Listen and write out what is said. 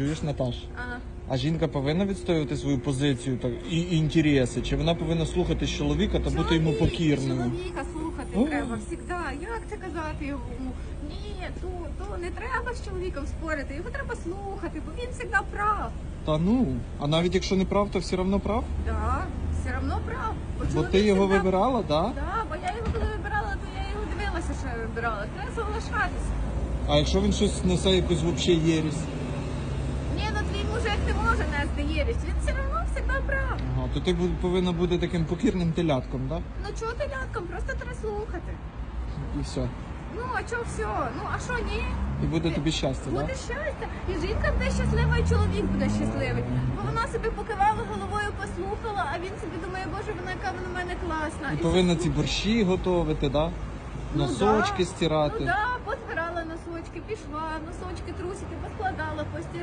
Чуєш, Наташ? А, А жінка повинна відстоювати свою позицію так, і, інтереси? Чи вона повинна слухати чоловіка та бути йому чоловік, покірною? Чоловіка слухати О. треба завжди. Як це казати йому? Ні, то, то не треба з чоловіком спорити. Його треба слухати, бо він завжди прав. Та ну, а навіть якщо не прав, то все одно прав? Так, все одно прав. Бо чоловік ти його завжди- вибирала, да? Так, бо я його коли вибирала, то я його дивилася, що я вибирала. Треба залишатися. А якщо він щось несе якусь взагалі єрість? Ну мужик не може нести єрість. Він все одно завжди прав. Ага, то ти бу- повинна бути таким покірним телятком, да? Ну чого ти лятком? Просто треба слухати. І все. Ну, а чого все? Ну, а що ні? І буде тобі щастя? Буде щастя. І жінка буде щаслива, і чоловік буде щасливий. Бо вона собі покивала головою, послухала, а він собі думає, боже, вона яка вона в мене класна. І повинна ці борщі готувати, да? Ну Носочки да. стирати. Ну так, да, позбирала носочки, пішла, носочки, трусики поскладала, постирала.